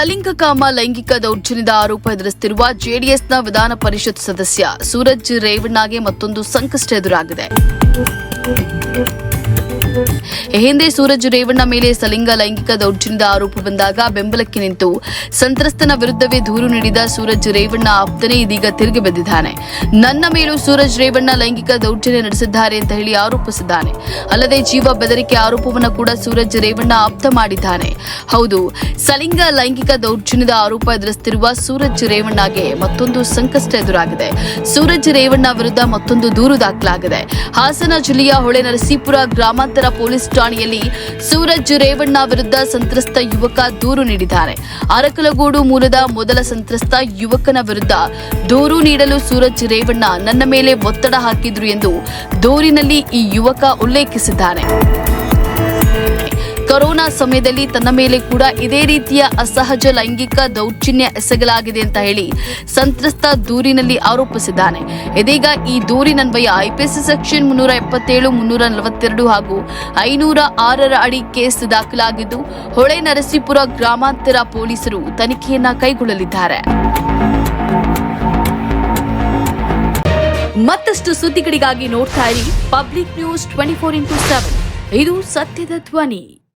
ಸಲಿಂಗಕಾಮ ಲೈಂಗಿಕ ದೌರ್ಜನ್ಯದ ಆರೋಪ ಎದುರಿಸುತ್ತಿರುವ ಜೆಡಿಎಸ್ನ ವಿಧಾನ ಪರಿಷತ್ ಸದಸ್ಯ ಸೂರಜ್ ರೇವಣ್ಣಗೆ ಮತ್ತೊಂದು ಸಂಕಷ್ಟ ಎದುರಾಗಿದೆ. ಹಿಂದೆ ಸೂರಜ್ ರೇವಣ್ಣ ಮೇಲೆ ಸಲಿಂಗ ಲೈಂಗಿಕ ದೌರ್ಜನ್ಯದ ಆರೋಪ ಬಂದಾಗ ಬೆಂಬಲಕ್ಕೆ ನಿಂತು ಸಂತ್ರಸ್ತನ ವಿರುದ್ಧವೇ ದೂರು ನೀಡಿದ ಸೂರಜ್ ರೇವಣ್ಣ ಆಪ್ತನೇ ಇದೀಗ ತಿರುಗಿ ಬಂದಿದ್ದಾನೆ. ನನ್ನ ಮೇಲೂ ಸೂರಜ್ ರೇವಣ್ಣ ಲೈಂಗಿಕ ದೌರ್ಜನ್ಯ ನಡೆಸಿದ್ದಾರೆ ಅಂತ ಹೇಳಿ ಆರೋಪಿಸಿದ್ದಾನೆ. ಅಲ್ಲದೆ ಜೀವ ಬೆದರಿಕೆ ಆರೋಪವನ್ನು ಕೂಡ ಸೂರಜ್ ರೇವಣ್ಣ ಆಪ್ತ ಮಾಡಿದ್ದಾನೆ. ಹೌದು, ಸಲಿಂಗ ಲೈಂಗಿಕ ದೌರ್ಜನ್ಯದ ಆರೋಪ ಎದುರಿಸುತ್ತಿರುವ ಸೂರಜ್ ರೇವಣ್ಣಗೆ ಮತ್ತೊಂದು ಸಂಕಷ್ಟ ಎದುರಾಗಿದೆ. ಸೂರಜ್ ರೇವಣ್ಣ ವಿರುದ್ಧ ಮತ್ತೊಂದು ದೂರು ದಾಖಲಾಗಿದೆ. ಹಾಸನ ಜಿಲ್ಲೆಯ ಹೊಳೆ ನರಸೀಪುರ ಗ್ರಾಮಾಂತರ ಪೊಲೀಸ್ ಠಾಣೆಯಲ್ಲಿ ಸೂರಜ್ ರೇವಣ್ಣ ವಿರುದ್ಧ ಸಂತ್ರಸ್ತ ಯುವಕ ದೂರು ನೀಡಿದ್ದಾರೆ. ಅರಕಲಗೂಡು ಮೂಲದ ಮೊದಲ ಸಂತ್ರಸ್ತ ಯುವಕನ ವಿರುದ್ಧ ದೂರು ನೀಡಲು ಸೂರಜ್ ರೇವಣ್ಣ ನನ್ನ ಮೇಲೆ ಒತ್ತಡ ಹಾಕಿದ್ರು ಎಂದು ದೂರಿನಲ್ಲಿ ಈ ಯುವಕ ಉಲ್ಲೇಖಿಸಿದ್ದಾನೆ ಕೊರೋನಾ ಸಮಯದಲ್ಲಿ ತನ್ನ ಮೇಲೆ ಕೂಡ ಇದೇ ರೀತಿಯ ಅಸಹಜ ಲೈಂಗಿಕ ದೌರ್ಜನ್ಯ ಎಸಗಲಾಗಿದೆ ಅಂತ ಹೇಳಿ ಸಂತ್ರಸ್ತ ದೂರಿನಲ್ಲಿ ಆರೋಪಿಸಿದ್ದಾನೆ. ಇದೀಗ ಈ ದೂರಿನನ್ವಯ ಐಪಿಸಿ ಸೆಕ್ಷನ್ ಮುನ್ನೂರ ಎಪ್ಪತ್ತೇಳು, ಮುನ್ನೂರ ನಲವತ್ತೆರಡು ಹಾಗೂ ಐನೂರ ಆರರ ಅಡಿ ಕೇಸ್ ದಾಖಲಾಗಿದ್ದು, ಹೊಳೆ ನರಸೀಪುರ ಗ್ರಾಮಾಂತರ ಪೊಲೀಸರು ತನಿಖೆಯನ್ನ ಕೈಗೊಳ್ಳಲಿದ್ದಾರೆ. ಮತ್ತಷ್ಟು ಸುದ್ದಿಗಳಿಗಾಗಿ ನೋಡ್ತಾ ಇರಿ public news twenty four into seven. ಇದು ಸತ್ಯದ ಧ್ವನಿ.